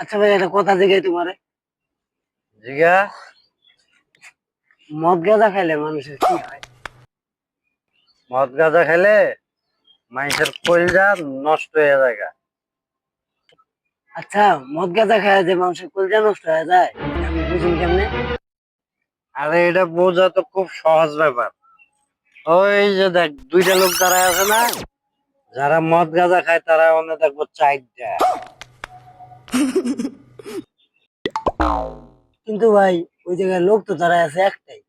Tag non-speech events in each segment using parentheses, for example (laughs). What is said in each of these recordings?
আচ্ছা ভাই কথা জিগাই তোমারে। জিগা? মদ গাঁজা খাইলে মানুষের কি হয়? মদ গাঁজা খেলে মানুষের কলজা নষ্ট হয়ে যায়। আচ্ছা মদ গাঁজা খায় যে মানুষের কলজা নষ্ট হয়ে যায় আমি বুঝুন কেমনে? আরে এটা বোঝা তো খুব সহজ ব্যাপার। ওই যে দেখ দুইটা লোক দাঁড়ায় আছে না? যারা মদ গাঁজা খায়, তারা অনেক দেখব চারটা। কিন্তু ভাই, ওই জায়গায় লোক তো তারা আছে একটাই।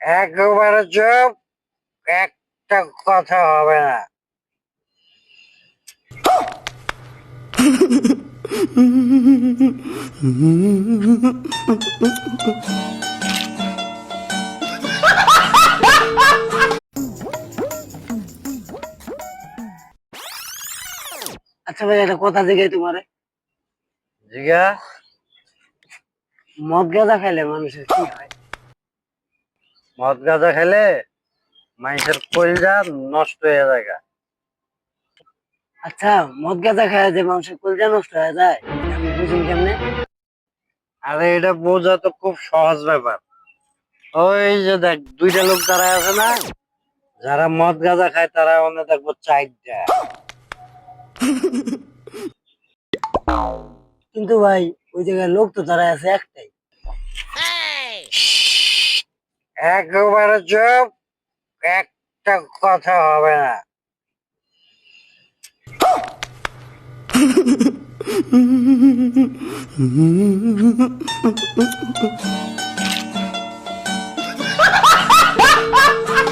একেবারে চুপ, একটা কথা হবে না। (laughs) আচ্ছা ভাই একটা কথা জিগাই তোমারে। জিগা? মদ গাঁজা খাইলে মানুষের কি হয়? মদ গাঁজা খেলে মানুষের কলজা নষ্ট হয়ে যায়। আচ্ছা মদ গাঁজা খায় যে মানুষের কলজা নষ্ট হয়ে যায় আমি বুঝুন কেমনে? আরে এটা বোঝা তো খুব সহজ ব্যাপার। ওই যে দেখ দুইটা লোক দাঁড়ায় আছে না যারা মদ গাঁজা খায় তারা অনেক দেখব চারটা। কিন্তু ভাই, ওই জায়গায় লোক তো তারা আছে একটাই। একেবারে চুপ, একটা কথা হবে না।